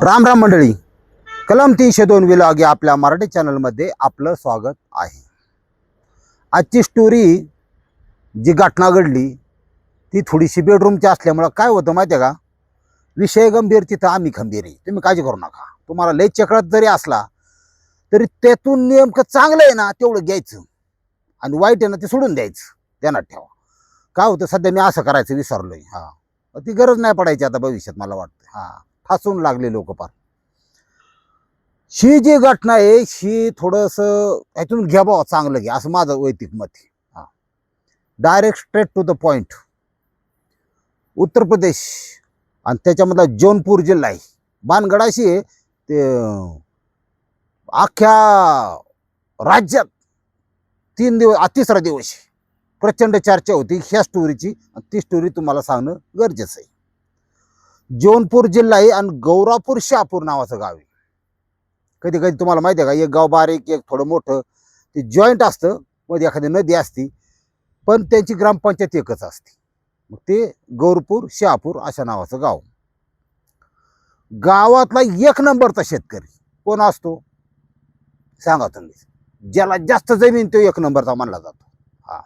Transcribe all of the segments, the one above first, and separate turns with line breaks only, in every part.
राम राम मंडळी. कलम तीनशे दोन विलॉग या आपल्या मराठी चॅनलमध्ये आपलं स्वागत आहे. आजची स्टोरी जी घटना घडली ती थोडीशी बेडरूमची असल्यामुळं काय होतं माहिती आहे का? विषय गंभीर तिथं आम्ही खंबीर आहे. तुम्ही काळजी करू नका. तुम्हाला लय चक्रत जरी असला तरी त्यातून नेमकं चांगलं आहे ना तेवढं घ्यायचं. आणि वाईट आहे ना ते सोडून द्यायचं. ध्यानात ठेवा. काय होतं सध्या मी असं करायचं विसरलोय. हां. ती गरज नाही पडायची आता भविष्यात मला वाटतं. हां. ठासून लागले लोक पार ही जी घटना आहे ही थोडस ह्यातून घ्या बाबा चांगलं घ्या असं माझं वैयक्तिक मत आहे. हा. Direct straight to the point Uttar Pradesh आणि त्याच्यामधला जौनपूर जिल्हा आहे. बानगडाशी आहे ते अख्ख्या राज्यात तीन दिवस तिसरा दिवस आहे. प्रचंड चर्चा होती ह्या स्टोरीची आणि ती स्टोरी तुम्हाला सांगणं गरजेचं आहे. जौनपूर जिल्हा आहे आणि गौरापूर शहापूर नावाचं गाव आहे. कधी कधी तुम्हाला माहिती आहे का एक गाव बारीक एक थोडं मोठं ते जॉईंट असतं मध्ये एखादी नदी असती पण त्यांची ग्रामपंचायत एकच असते. मग ते गौरपूर शहापूर अशा नावाचं गाव. गावातला एक नंबरचा शेतकरी कोण असतो? सांगा तुम्ही. ज्याला जास्त जमीन तो एक नंबरचा मानला जातो. हा.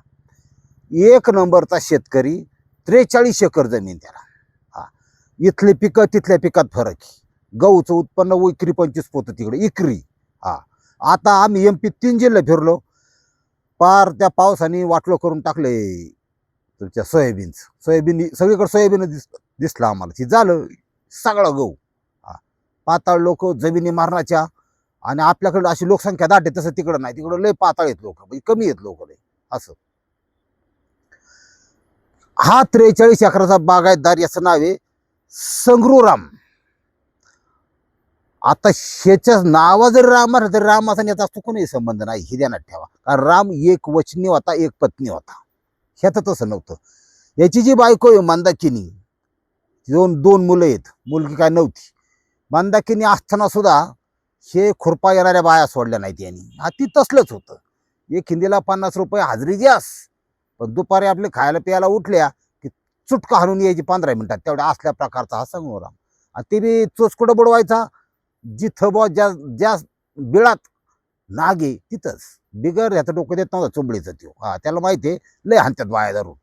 एक नंबरचा शेतकरी त्रेचाळीस एकर जमीन त्याला. इथले पिकं तिथल्या पिकात फरक आहे. गहूचं उत्पन्न विक्री पंचवीस पोतं तिकडे इकरी हा. आता आम्ही एम पी तीन जिल्हे फिरलो. पार त्या पावसाने वाटलो करून टाकले तुमच्या सोयाबीनचं. सोयाबीन सगळीकडे सोयाबीन दिस दिसलं आम्हाला. ती झालं सगळं गहू. हा. पाताळ लोक जमिनी मारण्याच्या आणि आपल्याकडे अशी लोकसंख्या दाटे तसं तिकडं नाही. तिकडं लय पाताळ आहेत लोक म्हणजे कमी आहेत लोक लय. असं. हा त्रेचाळीस एकराचा बागायतदार याचं नाव आहे. संग्रूराम. आता ह्याच्या नावा जरी राम असलं तरी रामाचा आणि याचा असतो कोणी संबंध नाही हे ध्यानात ठेवा. कारण राम एक वचनी होता एक पत्नी होता. ह्याचं तसं नव्हतं. याची जी बायको आहे मंदाकिनी दोन दोन मुलं आहेत. मुलगी काय नव्हती. मंदाकिनी असताना सुद्धा हे खुरपा येणाऱ्या बाया सोडल्या नाहीत यांनी. हा ती तसलंच होतं. एक हिंदीला पन्नास रुपये हाजरी द्यास पण दुपारी आपले खायला प्यायला उठल्या चुटका हाणून यायची पंधरा मिनिटात. तेवढ्या असल्या प्रकारचा हा संग्राम आणि ते बी चोचकुडं बुडवायचा? जिथं बॉ ज्या ज्या बिळात नागे तिथंच. बिगर ह्याचं डोकं देत नव्हतं चुंबडीचं त्यो. हा त्याला माहिती आहे लय हाणतात बाया धरून.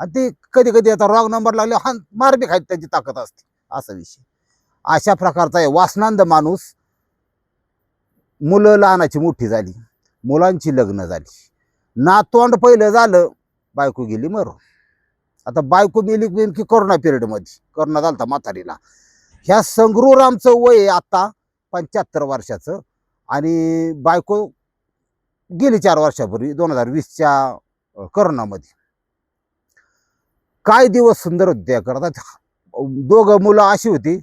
आणि ते कधी कधी आता रॉंग नंबर लागले हान मार बी खायची त्याची ताकद असते. असा विषय. अशा प्रकारचा आहे. वासनांद माणूस मुलं लहानाची मोठी झाली. मुलांची लग्न झाली. नातोंड पहिलं झालं बायको गेली मरून. आता बायको मेली नेमकी कोरोना पिरियडमध्ये कोरोना झालता म्हातारीला. ह्या संग्रूरामचं वय आता पंच्याहत्तर वर्षाचं. आणि बायको गेली चार वर्षापूर्वी दोन हजार वीसच्या करोनामध्ये काय दिवस सुंदर होते करतात? करता दोघं मुलं अशी होती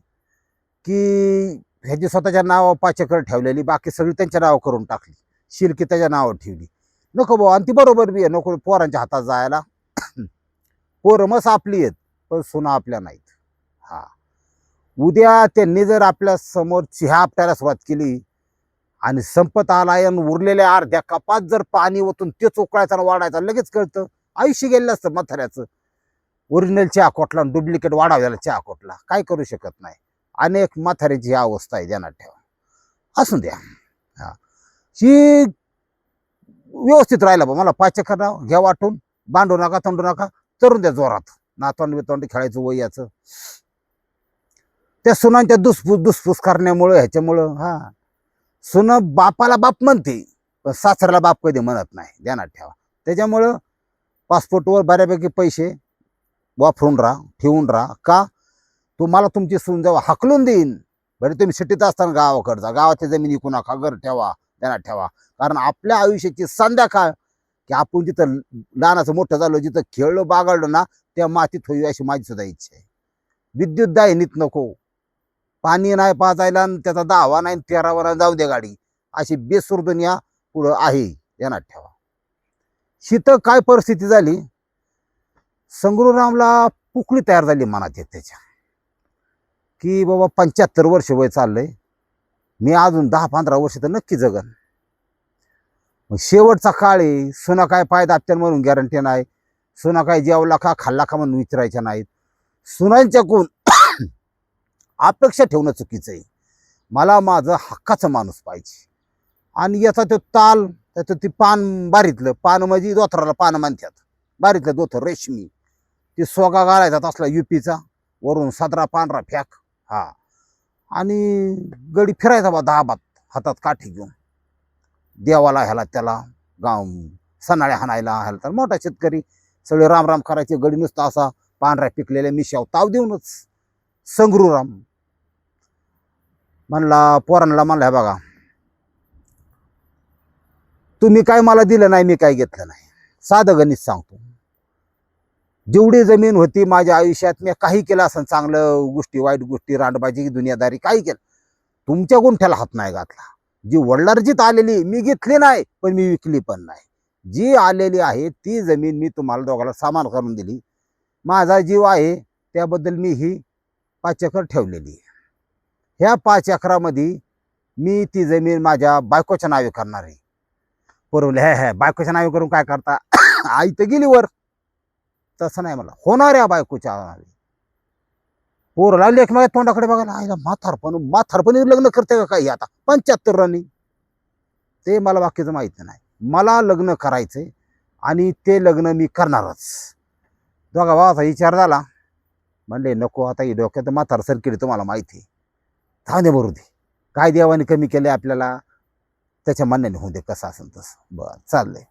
की ह्याची स्वतःच्या नावावर पाचेकर ठेवलेली बाकी सगळी त्यांच्या नावावर करून टाकली. शिलकी त्याच्या नावावर ठेवली. नको भाऊ आणि ती बरोबर बी आहे. नको पोरांच्या हातात जायला. पोरं मस आपली आहेत पण सुना आपल्या नाहीत. हा. उद्या त्यांनी जर आपल्यासमोर चिहा आपटायला सुरुवात केली आणि संपत आला आणि उरलेल्या अर्ध्या कपात जर पाणी ओतून ते चोकळायचा आणि वाढायचा लगेच कळतं. आयुष्य गेलं असतं म्हाताऱ्याचं ओरिजिनल चहा कोटला आणि डुप्लिकेट वाढाव्याला चहा कोटला. काय करू शकत नाही. अनेक म्हाताऱ्याची ही अवस्था आहे ध्यानात ठेवा. असून द्या. हा. ही व्यवस्थित राहिला बा. मला पाच करावं घ्या वाटून. बांधू नका तंडू नका. तरुण द्या जोरात. नातवंड बितवंड खेळायचं वय याचं. त्या सुनांच्या दुसफूस दुसफूस करण्यामुळं ह्याच्यामुळं हा. सुनं बापाला बाप म्हणते पण सासऱ्याला बाप कधी म्हणत नाही. ध्यानात ठेवा. त्याच्यामुळं पासपोर्टवर बऱ्यापैकी पैसे वापरून राहा ठेवून राहा. का? तुम्हाला तुमची सून जेव्हा हाकलून देईन बरे तुम्ही सिटीत असताना गावाकडचा गावाच्या जमीन विकू नका. घर ठेवा. त्यांना ठेवा. कारण आपल्या आयुष्याची संध्याकाळ की आपण जिथं लहानाचं मोठं झालो जिथं खेळलो बागडलो ना त्या मातीत होईल अशी माझी सुद्धा इच्छा आहे. विद्युत दाहिनीत नको. पाणी नाही पाजायला आणि त्याचा दहावा नाही आणि तेरावा नाही जाऊ दे गाडी. अशी बेसूर दुनिया पुढं आहे ध्यानात ठेवा. शीत काय परिस्थिती झाली? संगरुरामला पुकळी तयार झाली मनात येत त्याच्या. की बाबा पंच्याहत्तर वर्ष वय चाललंय. मी अजून दहा पंधरा वर्ष तर नक्की जगन. मग शेवटचा काळ आहे. सुना काय फायदा आपल्याला म्हणून गॅरंटी नाही. सुना काय जेवला का खाल्ला का म्हणून विचारायच्या नाहीत. सुनांच्याकडून अपेक्षा ठेवणं चुकीचं आहे. मला माझं हक्काचं माणूस पाहिजे. आणि याचा तो ताल त्याचं ती पान बारीतलं पान म्हणजे दोथराला पान मानतात. बारीतलं दोथर रेशमी. ती सोगा घालायचा तसला युपीचा वरून सादरा पांढरा फॅक हा. आणि गडी फिरायचा बा दहा बात हातात काठी घेऊन. देवाला ह्याला त्याला गाव सनाळ्या हाणायला ह्याला. तर मोठा शेतकरी सगळे रामराम करायचे गडी नुसता असा पांढऱ्या पिकलेल्या मिशाव ताव देऊनच संगरूराम म्हणला पोरांना म्हणला "हे बघा तुम्ही काय मला दिलं नाही मी काय घेतलं नाही. साधं गणित सांगतो. जेवढी जमीन होती माझ्या आयुष्यात मी काही केलं असं चांगलं गोष्टी वाईट गोष्टी रांडबाजी दुनियादारी काही केलं. तुमच्या गुंठ्याला हात नाही घातला. जी वडिलार्जित आलेली मी घेतली नाही पण मी विकली पण नाही. जी आलेली आहे ती जमीन मी तुम्हाला दोघाला सामान करून दिली. माझा जीव आहे त्याबद्दल मी ही पाच एकर ठेवलेली. आहे ह्या पाच एकरामध्ये मी ती जमीन माझ्या बायकोच्या नावे करणार आहे. पुरवले हे हे बायकोच्या नावे करून काय करता? आई तर गेली वर. तसं नाही मला. होणार या बायकोच्या नावे. पोरला लेखना तोंडाकडे बघायला? आईला म्हातारपण म्हातारपणी लग्न करते का काही आता? पंच्याहत्तर रनी ते मला बाकीचं माहिती नाही. मला लग्न करायचंय आणि ते लग्न मी करणारच. दोघा भावाचा विचार झाला. म्हणले नको आता ही डोक्यात म्हातार सरकिडी तुम्हाला माहिती आहे. थांबे भरू दे. काय देवाने कमी केले आपल्याला? त्याच्या मान्याने होऊ दे कसं असेल तसं. बरं चाललंय.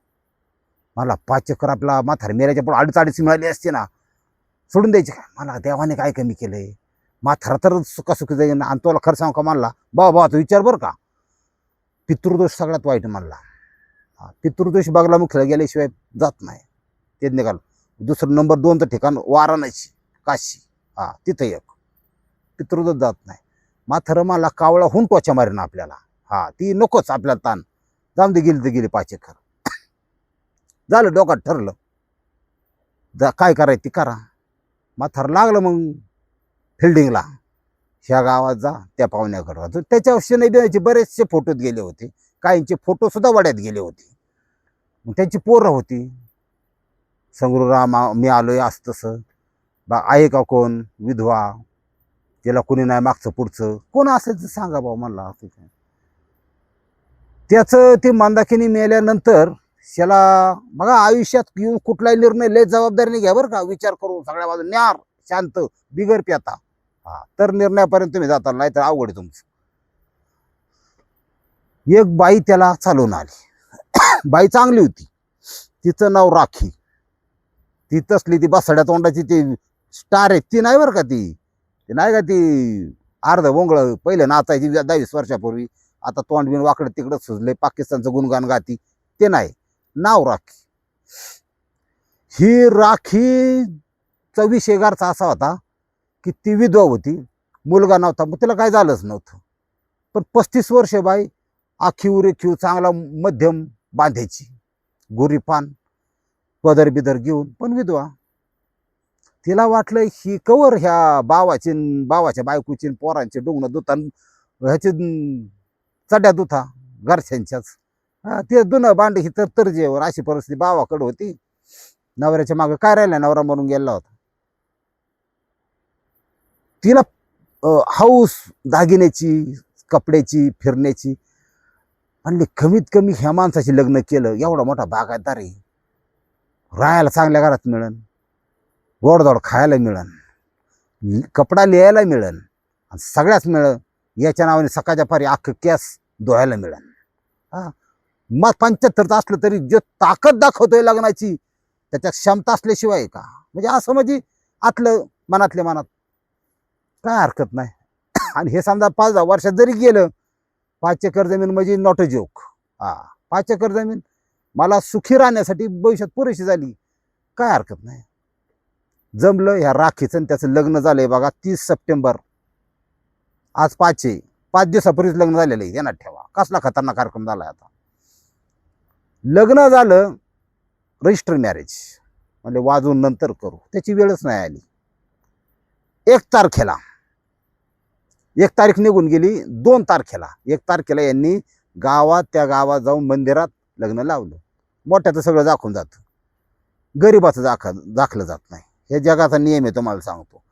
मला पाच चक्कर आपला म्हातार मेऱ्याच्या पुढे अडीच अडीच मिळाली असते ना सोडून द्यायची काय? मला देवाने काय कमी केलं आहे म्हातारा तर सुखासुखी जाईन आणि तुला खरं सांग का? मानला बाबा बाबा तू विचार बरं का? पितृदोष सगळ्यात वाईट मानला हा, पितृदोष बघला मुखला गेल्याशिवाय जात नाही. ते निघाल. दुसरं नंबर दोनचं ठिकाण वाराणसी काशी. हां तिथं एक. पितृदोष जात नाही. माथर मला कावळा हुन टोचा मारेन आपल्याला. हां ती नकोच आपल्याला ताण. जाऊन दे गेली तर गेली पाच एकर. झालं डोक्यात ठरलं. जा काय करायचं ती करा. म्हातार लागलं मग फिल्डिंगला ह्या गावात जा त्या पाहुण्याकडे राहतो त्याच्यावर नाही देवाचे बरेचसे फोटोत गेले होते. काहींचे फोटो सुद्धा वड्यात गेले होते. मग त्यांची पोरं होती. संगरूराम मी आलोय असं तसं. बा आहे का कोण? विधवा. तिला कोणी नाही मागचं पुढचं. कोण असेल तर सांगा भाऊ मला असं त्याचं ते मंदाकिनी मेल्यानंतर त्याला बघा आयुष्यात येऊन कुठलाही निर्णय लय जबाबदारीने घ्या बरं का. विचार करून सगळ्या बाजू न्यार शांत बिगर प्याता हा तर निर्णयापर्यंत तुम्ही जाता नाही तर अवघड आहे तुमचं. एक बाई त्याला चालवून आली. बाई चांगली होती. तिचं नाव राखी. ती तसली ती बसड्या तोंडाची ती स्टार आहे. ती नाही बरं का ती. ती नाही का ती अर्ध बोंगळ पहिले नाचायची दहावीस वर्षापूर्वी. आता तोंड बिन वाकडं तिकडं सुजले पाकिस्तानचं गुणगान गाती. ते नाही. नाव राखी. ही राखीचा विषय गारचा असा होता की ती विधवा होती मुलगा नव्हता मग तिला काय झालंच नव्हतं. पण पस्तीस वर्ष बाई आखीव रेखीव चांगला मध्यम बांधायची. गुरीपान पदर बिदर घेऊन पण विधवा. तिला वाटलं ही कवर ह्या बावाची बावाच्या बायकोची पोरांचे डोंगणं दुतान ह्याचे चड्या दुथा घरच्यांच्याच. हा, ते दुनं भांड ही तर तरजेवर अशी परिस्थिती बावाकडे होती. नवऱ्याच्या मागं काय राहिलं नवरा मरून गेला होता. तिला हाऊस हौस दागिन्याची कपड्याची फिरण्याची म्हणले कमीत कमी ह्या माणसाशी लग्न केलं एवढा मोठा बागायतदार आहे. राहायला चांगल्या घरात मिळन. गोडधोड खायला मिळन. कपडा लिहायला मिळन. आणि सगळ्याच मिळन. याच्या नावाने सकाळच्या पारी अख्खं केस धुवायला मिळन. हा. मग पंच्याहत्तरचं असलं तरी जे ताकद दाखवतोय लग्नाची त्याच्यात क्षमता असल्याशिवाय का? म्हणजे असं म्हणजे आतलं मनातल्या मनात काय हरकत नाही. आणि हे समजा पाच दहा वर्षात जरी गेलं पाच एकर जमीन म्हणजे नॉट अ जोक हा पाच एकर जमीन मला सुखी राहण्यासाठी भविष्यात पुरेशी झाली काय हरकत नाही. जमलं ह्या राखीचं आणि त्याचं लग्न झालंय बघा तीस सप्टेंबर. आज पाच आहे पाच दिवसापूर्वीच लग्न झालेलं आहे ध्यानात ठेवा. कसला खतरनाक कार्यक्रम झाला आता. लग्न झालं रजिस्टर मॅरेज म्हणजे वाजवून नंतर करू. त्याची वेळच नाही आली. एक तारखेला एक तारीख निघून गेली दोन तारखेला. एक तारखेला यांनी गावात त्या गावात जाऊन मंदिरात लग्न लावलं. मोठ्याचं सगळं दाखवून जातं. गरिबाचं दाख दाखलं जात नाही. हे जगाचा नियम आहे तुम्हाला सांगतो.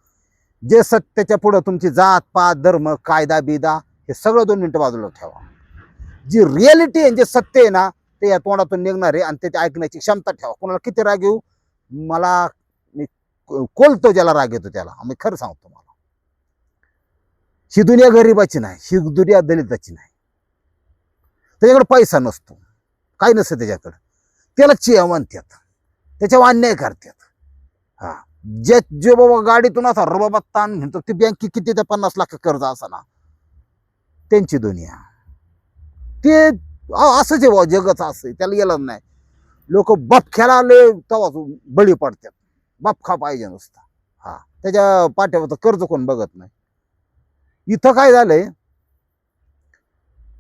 जे सत्याच्या पुढं तुमची जात पात धर्म कायदा बिदा हे सगळं दोन मिनटं बाजूला ठेवा. जी रियालिटी आहे जे सत्य आहे ना ते या तोंडातून निघणार आहे आणि ते ऐकण्याची क्षमता ठेवा. कोणाला किती राग येऊ मला मी कोलतो ज्याला राग येतो त्याला. आम्ही खरं सांगतो मला ही दुनिया गरीबाची नाही ही दुनिया दलिताची नाही. त्याच्याकडे पैसा नसतो. काही नसतं त्याच्याकडं. त्याला चिया म्हणतात त्याच्यावर अन्याय करतात. हा. जे जे बाबा गाडीतून असा रबाबात ताण म्हणतो ती बँक किती ते पन्नास लाख कर्ज असा ना. त्यांची दुनिया. ते अहो असंच आहे बाबा जगच असं त्याला गेलं नाही. लोक बपख्याला आले तेव्हा बळी पडतात. बपखा पाहिजे नुसता. हा त्याच्या पाठ्यावर कर्ज कोण बघत नाही. इथं काय झालंय?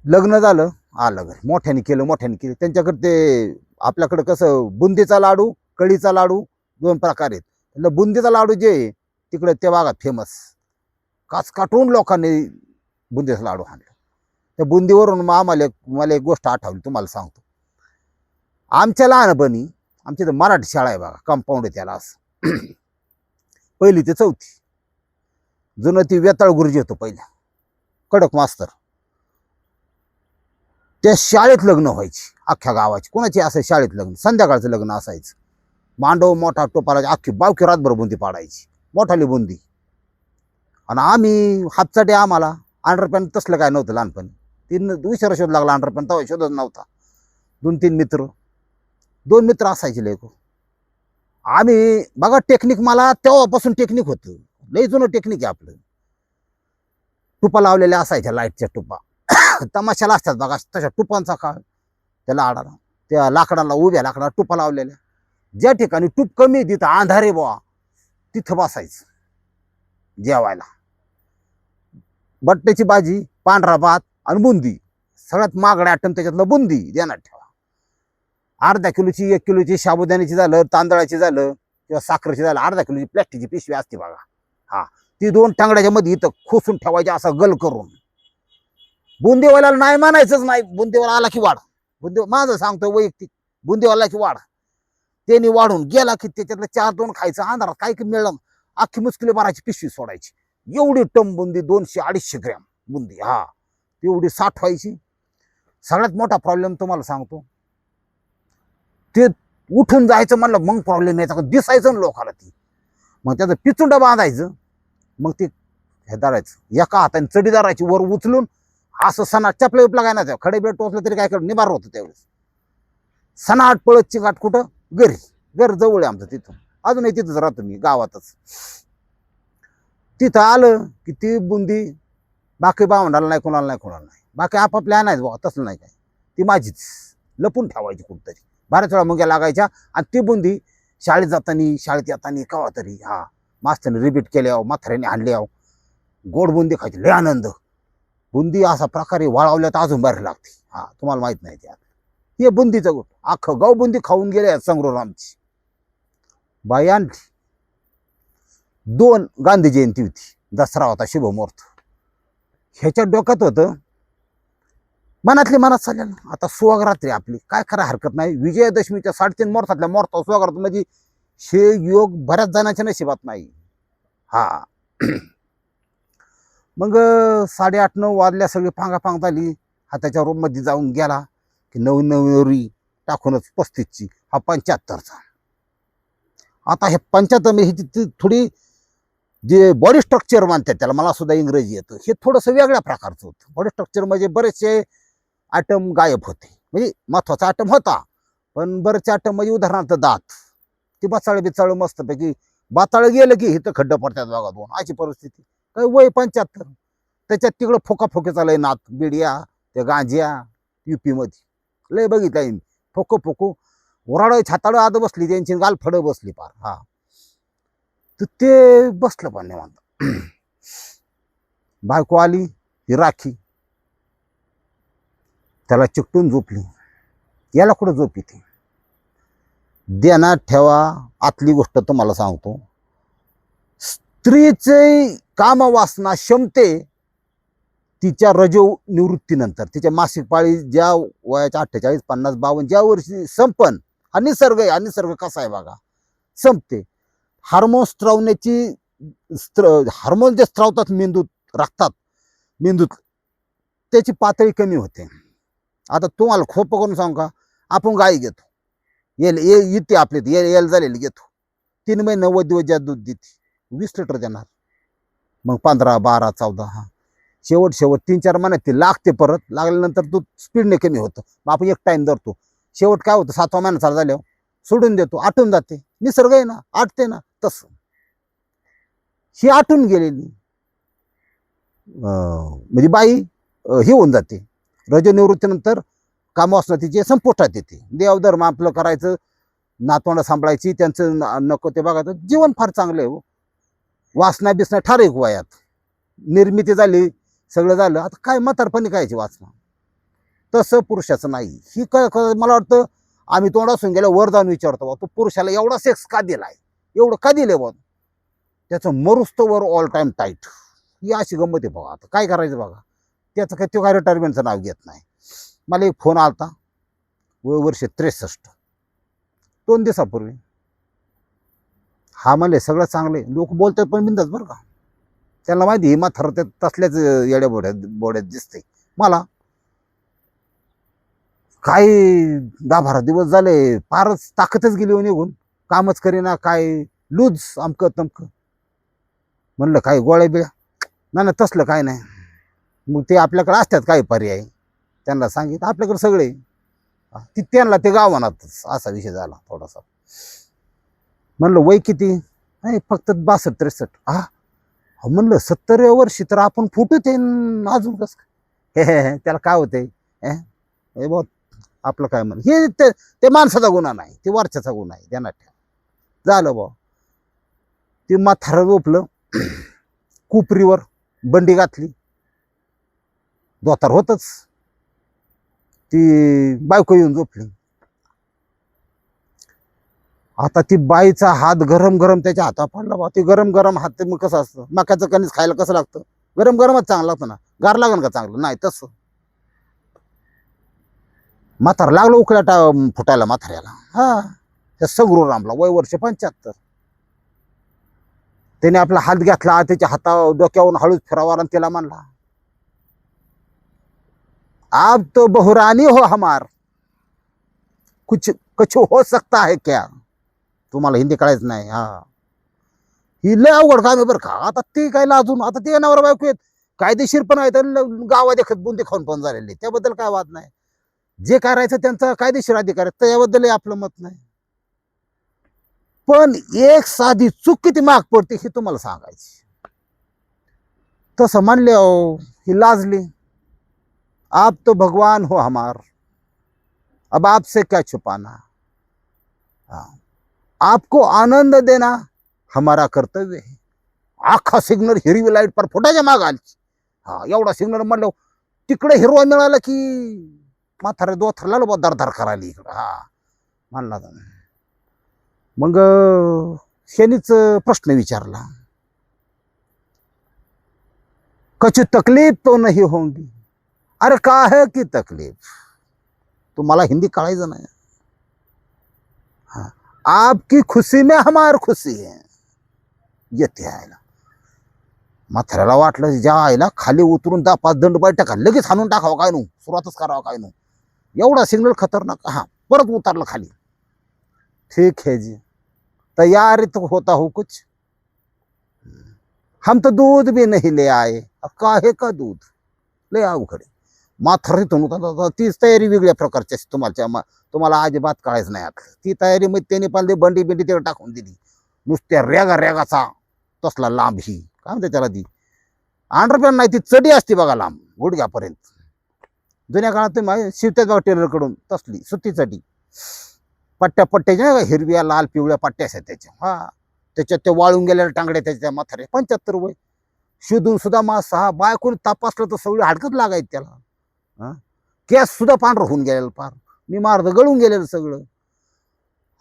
लग्न झालं. आलं घरी मोठ्याने केलं मोठ्याने केलं. त्यांच्याकडे ते आपल्याकडे कसं बुंदीचा लाडू कळीचा लाडू दोन प्रकार आहेत. बुंदीचा लाडू जे आहे, तिकडे ते बघा फेमस काच काटून लोकांनी बुंदीचा लाडू आणला. त्या बुंदीवरून मग आम्हाला एक मला एक गोष्ट आठवली तुम्हाला सांगतो. आमच्या लहानपणी आमच्या इथं मराठी शाळा आहे बघा कंपाऊंड आहे त्याला असं. पहिली ते चौथी. जुनं ती वेताळ गुरुजी होतो पहिल्या कडक मास्तर. त्या शाळेत लग्न व्हायची अख्ख्या गावाची. कोणाची असं शाळेत लग्न? संध्याकाळचं लग्न असायचं. मांडव मोठा टोपाला अख्खी बावकी रातभर बुंदी पाडायची. मोठाली बुंदी. आणि आम्ही हातचाटे आम्हाला. अंडरपॅन्ट तसलं काय नव्हतं लहानपणी. तीन विचार शोध लागला अंडरपॅन्ट तेव्हा शोधच नव्हता. दोन तीन मित्र. दोन मित्र असायचे लेख आम्ही बघा टेक्निक मला तेव्हापासून टेक्निक होतं. लई जुनं टेक्निक आहे आपलं. टुपा लावलेल्या असायच्या लाईटच्या टुपा. तमाशाला असतात बघा तशा टुपांचा काळ. त्या लाडाला त्या लाकडाला उभ्या लाकडाला टुपा लावलेल्या. ज्या ठिकाणी टूप कमी आहे, तिथं अंधारे बुवा. तिथं बसायचं. जेवायला. बट्ट्याची भाजी पांढरा भात आणि बुंदी. सगळ्यात महागडा आयटम त्याच्यातलं बुंदी. ध्यानात ठेवा. अर्धा किलोची एक किलोची साबुदाण्याची झालं तांदळाची झालं किंवा साखरेची झालं अर्धा किलोची प्लॅस्टिकची पिशवी असते बघा. हा. ती दोन टांगड्याच्या मध्ये इथं खोसून ठेवायची असा गल करून. बुंदीवाल्याला नाही मानायचंच नाही. बुंदीवाला आला की वाढ. बुंदी माझं सांगतो वैयक्तिक. बुंदीवाला की वाढ. त्यांनी वाढून गेला की त्याच्यातलं चार दोन खायचं अंधारात काय की मिळलं अख्खी मुस्किले बाराची पिशवी सोडायची. एवढी टम बुंदी दोनशे अडीचशे ग्रॅम बुंदी. हा. एवढी साठवायची सगळ्यात मोठा प्रॉब्लेम तुम्हाला सांगतो. ते उठून जायचं म्हणलं मग प्रॉब्लेम यायचा. दिसायचं ना लोकाला ती. मग त्याचं पिचुंड बांधायचं. मग ते हे धरायचं. एका हाताने चढी धरायची वर उचलून असं सणा चपल्या बिपला काय नाही. खडे बिडे टोचलं तरी काय कर? निभार होतं त्यावेळेस. सणाट पळत चिकाट कुठं? घरी. घर जवळ आहे आमचं तिथून अजूनही तिथंच राहतो मी गावातच. तिथं आलं की ती बुंदी बाकी बावंडाला नाही कोणाला नाही कोणाला नाही. बाकी आपापल्या नाही बाबा तसलं नाही काय ती माझीच. लपून ठेवायची कुठतरी. बऱ्याच वेळा मुंग्या लागायच्या आणि ती बुंदी शाळेत जाताना शाळेत येताना कवा तरी हा मास्तरने रिपीट केली आहो माथऱ्याने आणले आहो गोड बुंदी खायची लय आनंद. बुंदी असा प्रकारे वाळवल्या तर अजून बरी लागते. हा तुम्हाला माहीत नाही त्यात. हे बुंदीचं गोट अख्खं गाव बुंदी खाऊन गेले संग्रह आमची. बाई आणली. दोन गांधी जयंती होती. दसरा होता शुभमुहूर्त. ह्याच्या डोक्यात होतं मनातली मनात चालेल आता सुवागरात्री आपली काय खरं हरकत नाही. विजयादशमीच्या साडेतीन मुहूर्तातल्या मुहूर्त सुवागरात म्हणजे हे योग बऱ्याच जणांच्या नशिबात नाही. हा. मग साडेआठ नऊ वाजल्या सगळी पांगा झाली. हा त्याच्या रूममध्ये जाऊन गेला की नऊ नवरी टाकूनच पस्तीसची. हा पंच्याहत्तरचा. आता हे पंच्याहत्तर म्हणजे ह्याची ती थोडी जे बॉडी स्ट्रक्चर मानतात त्याला मला सुद्धा इंग्रजी येतं. हे थोडंसं वेगळ्या प्रकारचं होतं. बॉडी स्ट्रक्चर म्हणजे बरेचसे आयटम गायब होते. म्हणजे महत्त्वाचा आयटम होता पण बरेचसे आयटम म्हणजे उदाहरणार्थ दात. ती बचाळ बिचाळ मस्तपैकी बाताळ गेलं की इथं खड्डं पडतात बघा दोन. अशी परिस्थिती. काय वय पंच्याहत्तर. त्याच्यात तिकडं फोकाफोके फोके नात. बिडिया त्या गांज्या युपीमध्ये. लय बघितलं मी. फोको फोको ओराडं छाताळं आद बसली त्यांची गालफडं बसली पार. हा. तर ते बसलं पण निवांत. बायको आली ही राखी. त्याला चिकटून झोपली. याला कुठं झोप येते? देण्यात ठेवा आतली गोष्ट तुम्हाला सांगतो. स्त्रीचे कामवासना क्षमते तिच्या रजो निवृत्तीनंतर तिच्या मासिक पाळी ज्या वयाच्या अठ्ठेचाळीस पन्नास बावन्न ज्या वर्षी संपन हा निसर्ग आहे हा निसर्ग कसा आहे बघा. संपते. हार्मोन स्त्रावण्याची स्त्र हार्मोन जे स्त्रावतात मेंदूत रक्तात मेंदूत त्याची पातळी कमी होते. आता तुम्हाला खोपं करून सांगू का? आपण गाई घेतो. येल ये येते आपली येल येल झालेली घेतो. तीन महिने नव्वद दिवस ज्या दूध देते. वीस लिटर देणार. मग पंधरा बारा चौदा हा. शेवट शेवट तीन चार महिन्यात ते लागते परत. लागल्यानंतर दूध स्पीडने कमी होतं. मग आपण एक टाईम धरतो. शेवट काय होतं? सातवा महिना चालू झाल्यावर सोडून देतो. आटून जाते. निसर्ग आहे ना? आटते ना? तसं. ही आटून गेलेली. म्हणजे बाई हे होऊन जाते. रजनिवृत्तीनंतर कामवासना तिचे संपुष्टात येते. देवधर्म आपलं करायचं नातवंड सांभाळायची त्यांचं न- नको ते बघायचं जीवन फार चांगलं आहे हो. वासना बिसना ठारेक वयात. निर्मिती झाली सगळं झालं. आता काय म्हातारपणी कायची वाचना तसं पुरुषाचं नाही. ही क मला वाटतं आम्ही तोंड असून गेल्या वर जाऊन विचारतो बा, तू पुरुषाला एवढा सेक्स का दिलाय? एवढं का दिलं बघ? त्याचं मरुस्तवर ऑल टाईम टाईट ही अशी गंमत आहे बघा. आता काय करायचं बघा? त्याचं काय तो काय रिटायरमेंटचं नाव घेत नाही. मला एक फोन आलता. वय वर्ष त्रेसष्ट. दोन दिवसापूर्वी. हा म्हणले सगळं चांगले लोक बोलतात पण बिंदाच बरं का. त्यांना माहिती हिमा माथर तसल्याच येड्या बोड्यात बोड्यात दिसते मला काही दहा बारा दिवस झाले फारच ताकदच गेली हो निघून. कामच करीना काय लूज अमकं तमकं. म्हणलं काय गोळ्या बिळ्या? नाही ना तसलं काय नाही. मग ते आपल्याकडे असतात काही पर्याय. त्यांना सांगितलं आपल्याकडे सगळे हा, ती त्यांना ते गावानातच असा विषय झाला थोडासा. म्हणलं वय किती? नाही फक्त बासष्ट त्रेसष्ट. हा अहो, म्हणलं सत्तर वर्षी तर आपण फुटत आहे अजून कसं हे, त्याला काय होते हे? हे बुवा, आपलं काय म्हण हे ते ते माणसाचा गुन्हा नाही ते वरच्याचा गुन्हा आहे त्यांना ठेवा. झालं बा ते माथारा झोपलं कुपरीवर बंडी घातली. दोतार होतच. ती बायको येऊन झोपली. आता ती बाईचा हात गरम गरम त्याच्या हातात पडला बा ते गरम गरम हात ते मग कसं असतं? मक्याचं कणीस खायला कसं लागतं? गरम गरमच चांगलं लागतं ना. गार लागन का चांगलं? नाही तसं. म्हातारा लागलं उकळ्या टा फुटायला म्हाताऱ्याला. हा. त्या सगरू रामला वय वर्ष पंच्याहत्तर. त्याने आपला हात घातला त्याच्या हाता डोक्यावरून हळूच फिरावा आणि त्याला म्हणला आप तो बहुरानी हो हमार. कुछ कुछ हो सकता है क्या? तुम्हाला हिंदी कळायचं नाही हा. ही लय अवघड काम आहे बरं का. आता ते काय लाजून आता ते नवरा बायको आहेत. कायदेशीर पण आहेत आणि गावात देखत बुंदी खाऊन पण झालेले त्याबद्दल काय वाद नाही. जे करायचं त्यांचा कायदेशीर अधिकार आहे त्याबद्दल आपलं मत नाही. पण एक साधी चूक किती माग पडते हे तुम्हाला सांगायची. तसं म्हणले अहो ही लाजली. आप तो भगवान हो हमार. अब आपसे क्या छुपाना? आपको आनंद देना हमारा कर्तव्य है. आखा सिग्नल हिरवी लाइट पर फुटाच्या माग आली हा एवढा सिग्नल म्हणलं तिकडे हिरवा मिळाला की म्हातारे दोथरला बा दरदर करायला इकडं. हा. म्हणला मग अं, प्रश्न विचारला. कशी तकलीफ तो नाही होंगी अरे का है की तकलीफ? तुम्हाला हिंदी कळायचं नाही. हा. आपकी खुशी में हमार खुशी है. येते आयला म्हाताऱ्याला वाटलं ज्या आईला खाली उतरून दहा पाच दंड बाई टाका लगेच हाणून टाकावं काय नू? सुरुवातच करावं काय नू? एवढा सिग्नल खतरनाक हा परत उतरलं खाली. ठीक आहे जी. तैयार तो होता हो कुछ। हम तो दूध भी नहीं ले आए। अब काहे का दूध? ले अवघड आहे. म्हातारीतून तीच तयारी वेगळ्या प्रकारची असते तुम्हाला तुम्हाला अजिबात कळायचं नाही आता? ती तयारी मग त्यांनी पाहिले बंडी बिंडी तिकडे टाकून दिली नुसत्या रेगा रेगाचा तसला लांब ही। काय म्हणते त्याला ती अंडरपॅन नाही ती चडी असते बघा लांब गुडघ्यापर्यंत जुन्या काळात ते माहिती शिवत्यात बघा टेलरकडून तसली सुती चडी पट्ट्या पट्ट्याच्या नाही का, हिरव्या लाल पिवळ्या पट्ट्या असतात त्याच्या. हा. त्याच्यात ते वाळून गेलेल्या टांगड्या त्याच्या म्हातारे पंच्याहत्तर वय. शोधून सुद्धा मा सहा बायकोनी तपासलं तर सगळी हाडकत लागायत त्याला. हा. केस सुद्धा पांढरं होऊन गेलेलं पार मी मार्ग गळून गेलेलं सगळं.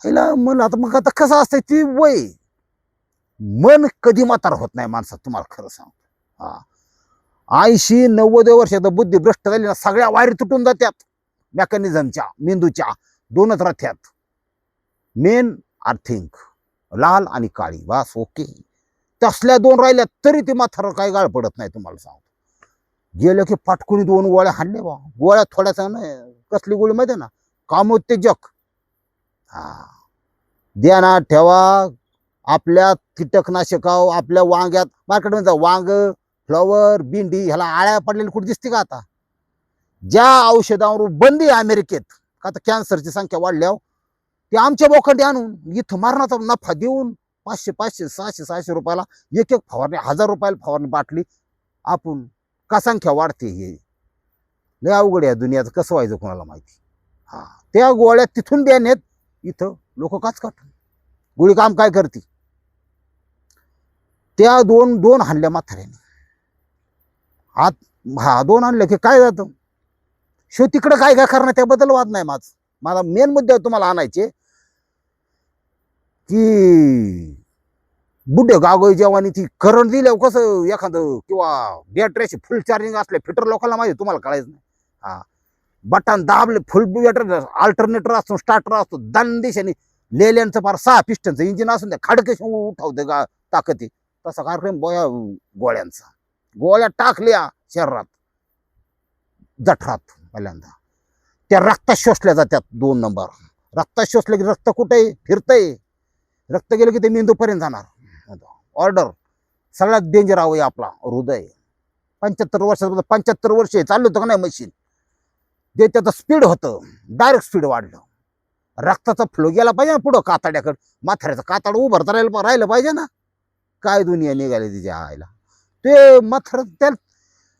हिला म्हणलं आता मग आता कसं असतंय ती वय? मन कधी म्हातार होत नाही माणसात तुम्हाला खरं सांगतो. हा. ऐंशी नव्वद वर्षात बुद्धी भ्रष्ट झाली ना सगळ्या वायरी तुटून जात्यात. मेकॅनिझमच्या मेंदूच्या दोनच रथ्यात. मेन आर थिंक लाल आणि काळी वास ओके. तसल्या दोन राहिल्या तरी ते म्हातारं काय गाळ पडत नाही तुम्हाला सांगतो. गेलं की पाटकुणी दोन गोळ्या हाणले बा. गोळ्या थोड्यासा नाही कसली गोळी माहिती ना? कामोत्तेजक. हा. ध्यानात ठेवा. आपल्या कीटकनाशकाव आपल्या वांग्यात मार्केटमध्ये जा वांग फ्लॉवर भेंडी ह्याला आळ्या पडलेली कुठे दिसते का आता? ज्या औषधावर बंदी अमेरिकेत का तर कॅन्सरची संख्या वाढल्यावर ते आमच्या बोखंडी आणून इथं मारणाचा नफा देऊन पाचशे पाचशे सहाशे सहाशे रुपयाला एक एक फवारणी हजार रुपयाला फवारणी बाटली आपण का संख्या वाढते हे. लय अवघड या दुनियाचं कसं व्हायचं कोणाला माहिती? हा त्या गोळ्या तिथून देण्यात इथं लोक काच काट गोळी काम काय करते त्या दोन दोन हाणल्या म्हाताऱ्याने. हात हा दोन आणलं की काय जातं? शो तिकडं काय काय करणार त्याबद्दल वाद नाही माझं. मला मेन मुद्दे तुम्हाला आणायचे. की बुड्ढे गागोई जेव्हा ती करंट दिल्यावर कसं एखादं किंवा बॅटरीची फुल चार्जिंग असले फिटर लोकांना माहिती तुम्हाला कळायचं नाही. हा. बटन दाबले फुल बॅटरी अल्टरनेटर असतो स्टार्टर असतो दन दिशाने लेल्यांचं फार सहा पिस्टनचं इंजिन असून त्या खडकेश उठावते गा ताकदी तसा कार्यक्रम बोया गोळ्यांचा. गोळ्या टाकल्या शरीरात. जठरात पहिल्यांदा. त्या रक्तात शोषल्या जातात दोन नंबर रक्तात शोषले की रक्त कुठे फिरतंय. रक्त गेलं की ते मेंदूपर्यंत जाणार. ऑर्डर सगळ्यात डेंजर आहे आपला हृदय. पंच्याहत्तर वर्षात पंच्याहत्तर वर्ष चाललं होतं का नाही मशीन ते त्याचं स्पीड होतं डायरेक्ट स्पीड वाढलं. रक्ताचा फ्लो गेला पाहिजे ना पुढं कातड्याकडं. माथाऱ्याचं कातड उभं राहिलं राहिलं पाहिजे ना. काय दुनिया निघाली तिच्या आईला. ते माथार त्या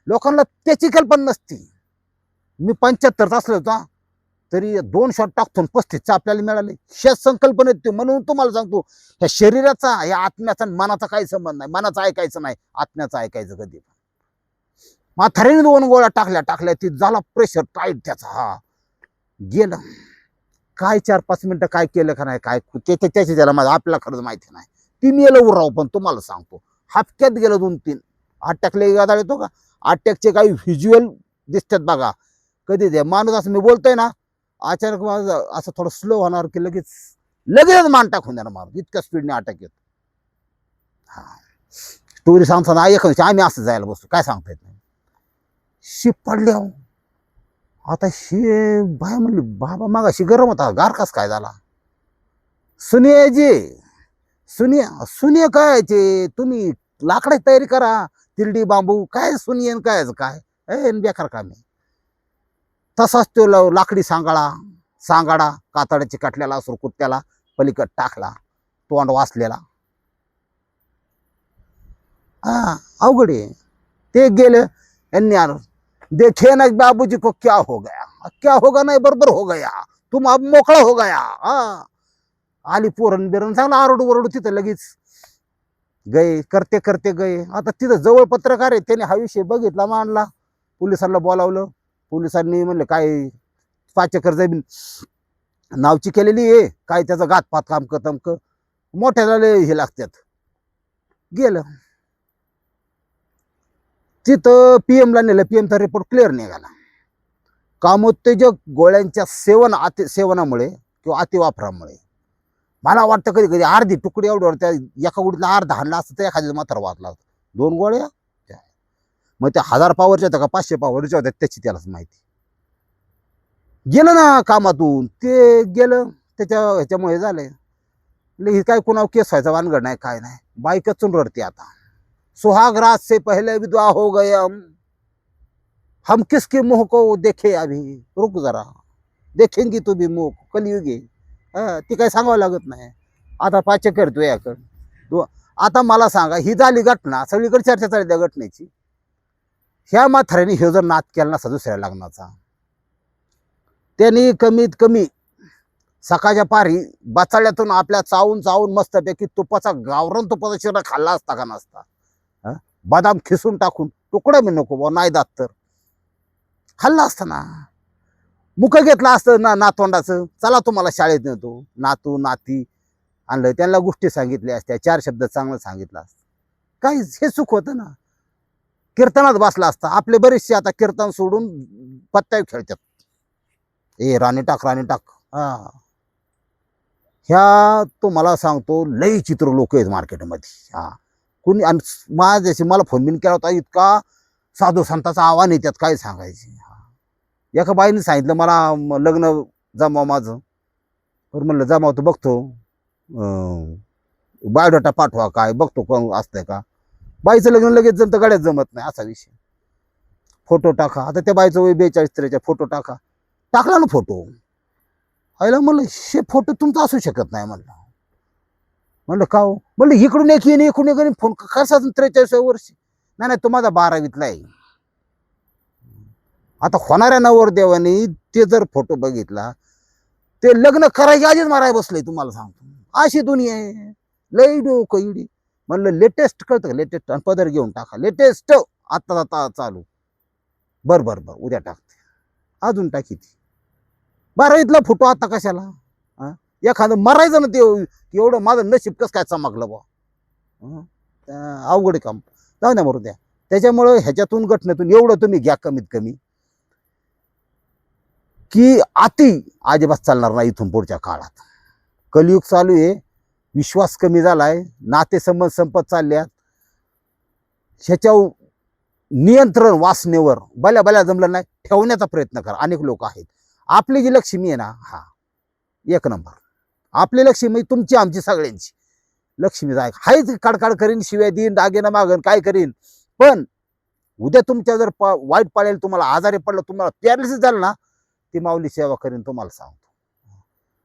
लोकांना त्याची कल्पना नसती. मी पंच्याहत्तर तासलं होता तरी दोन शॉट टाकतो आणि पस्तीसचा आपल्याला मिळाले. शेत संकल्पना येते म्हणून तुम्हाला सांगतो ह्या शरीराचा या आत्म्याचा आणि मनाचा काही संबंध नाही. मनाचं ऐकायचं नाही आत्म्याचं ऐकायचं कधी पण. म्हातारीने दोन गोळ्या टाकल्या टाकल्या ती झाला प्रेशर टाईट त्याचा. हा. गेलं. काय चार पाच मिनटं काय केलं का नाही काय ते त्याची त्याला माझं आपल्याला खरंच माहिती नाही. ती मेलं उराव पण तुम्हाला सांगतो. हापक्यात गेलं दोन तीन. अटॅकले गादाळ येतो का? अटॅकचे काही व्हिज्युअल दिसतात बघा. कधी ते माणूस असं मी बोलतोय ना अचानक माझं असं थोडं स्लो होणार की लगेच लगेच मान टाकून देणार माणूस इतक्या स्पीडने अटॅक येतो. हा. स्टोरी सांगताना एखाद्या आम्ही असं जायला बसतो. काय सांगता येत नाही. शिप पडली आता शे बाय म्हणली बाबा मागाशी गरम होता. गार कस काय झाला? सुनियाजी सुनिया सुनिया काय ते? तुम्ही लाकडाची तयारी करा. तिरडी बांबू. काय सुनियन काय काय? ए बेकार काम आहे. तसाच तो ल- लाकडी सांगाळा सांगाडा कातड्याची कटल्याला सुरकुत्याला पलीकड टाकला तोंड वाचलेला हा अवघड आहे. ते गेले यांनी देखे ना बाबूजी को क्या हो गया? क्या होगा नाही बरोबर हो गया. तुम अब मोकळा हो गया. हा आली पोरण बिरण चांगला आरडू वरडू तिथं लगेच गए करते करते गए. आता तिथं जवळ पत्रकार आहे त्याने हा विषय बघितला मानला पोलिसांना बोलावलं. पोलिसांनी म्हणलं काय पाच एकर जमीन नावची केलेली आहे काय त्याचं घातपात काम तमक मोठ्याला लय हे लागतात गेलं. तिथं पी एमला नेलं पी एमचा रिपोर्ट क्लिअर निघाला. कामोत्तेजक गोळ्यांच्या सेवन अति सेवनामुळे किंवा अतिवापरामुळे. मला वाटतं कधी कधी अर्धी तुकडी एवढ्यावर त्या एका गुडीला अर्धा हाणला असतं तर एखाद्या मात्र वाचला दोन गोळ्या मग त्या हजार पावरच्या होत्या का पाचशे पावरच्या होत्या त्याची त्यालाच माहिती. गेलं ना कामातून ते गेलं त्याच्या ह्याच्यामुळे झालं म्हणलं हे काय कुणावर केस व्हायचा वानगड नाही काय नाही. बाईकचून रडते आता. सुहागराज से पहले विधवा हो गए हम. हम किसके मुंह को देखे अभी? रुक जरा. देखेंगी तू भी मुंह को, हा, ती काय सांगावं लागत नाही. आता पाच करतो याकडं. आता मला सांगा ही झाली घटना सगळीकडे चर्चा चालली त्या घटनेची. ह्या म्हाताऱ्याने हे जर नाद केला नसता दुसऱ्या लग्नाचा. त्यांनी कमीत कमी सकाळच्या पारी बाचाड्यातून आपल्या चावून चावून मस्तपैकी तुपाचा गावरण तुपाचा शिरा खाल्ला असता का नसता? बदाम खिसून टाकून तुकडं मी नको बुवा नाही दात तर. खाल्ला असता ना. मुख घेतला असतं ना नातवंडाचं. चला तुम्हाला शाळेत नेतो. नातू नाती आणलं. त्यांना गोष्टी सांगितल्या असत्या. चार शब्द चांगलं सांगितलं असतं. काही हे सुख होतं ना. कीर्तनात बसला असता. आपले बरेचसे आता कीर्तन सोडून पत्त्या खेळतात. ए राणी टाक राणी टाक. हा. ह्या तो मला सांगतो लई चित्र लोक आहेत मार्केटमध्ये. हा. कुणी आणि माझ्याशी मला फोन बिन केला होता इतका साधू संताचं आव्हान येतात काय सांगायचे? एका बाईने सांगितलं मला लग्न जमाव माझं. तर म्हणलं जमाव तो बघतो. बायोडाटा पाठवा काय बघतो कोण असतंय का? बाईचं लग्न लगेच जमतं गड्यात जमत नाही असा विषय. फोटो टाका. आता त्या बाईचं वय बेचाळीस त्रेचा फोटो टाका. टाकला ना फोटो आईला म्हणलं हे फोटो तुमचा असू शकत नाही म्हणलं. म्हणलं का हो? म्हणलं इकडून एक येणे इकडून एक फोन कसा त्रेचाळीस वर्ष? नाही नाही तो माझा बारावीतला आहे. आता होणाऱ्या नवरदेवाने ते जर फोटो बघितला ते लग्न करायच्या आधीच माराय बसलंय तुम्हाला सांगतो. अशी दुनिया आहे. लई डोकं इडी. म्हणलं लेटेस्ट कळतं का? लेटेस्ट आणि पदर घेऊन टाका. लेटेस्ट आत्ता आता चालू. बर बर बर. उद्या टाकते. अजून टाकी ती. बारावीतला फोटो आता कशाला? हा? एखादं मरायचं ना ते एवढं माझं नशीब कसं काय चमकलं बा अवघड आहे काम. जाऊ द्या मरू द्या. त्याच्यामुळं ह्याच्यातून घटनेतून एवढं तुम्ही घ्या कमीत कमी. की अति अजिबात चालणार नाही इथून पुढच्या काळात. कलियुग चालू आहे. विश्वास कमी झालाय नातेसंबंध संपत चालल्यात. ह्याच्यावर नियंत्रण वासनेवर बल्या बल्या जमलं नाही ठेवण्याचा प्रयत्न करा. अनेक लोक आहेत. आपली जी लक्ष्मी आहे ना हा एक नंबर. आपली लक्ष्मी म्हणजे तुमची आमची सगळ्यांची. लक्ष्मी जाय हायच काडकाड करीन शिव्या देईन दागिना मागन काय करीन. पण उद्या तुमच्या जर पा वाईट पाळेल तुम्हाला आजारी पडलं तुम्हाला पॅरालिसिस झालं ना ती माऊली सेवा करीन तुम्हाला सांगतो.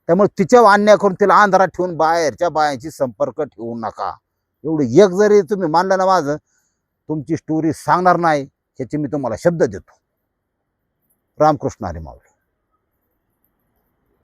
त्यामुळे तिच्या अन्याय करून तिला अंधारात ठेवून बाहेरच्या बायांची संपर्क ठेवू नका. एवढं एक जरी तुम्ही मानलं ना माझं तुमची स्टोरी सांगणार नाही ह्याची मी तुम्हाला शब्द देतो. रामकृष्ण हरी माऊली.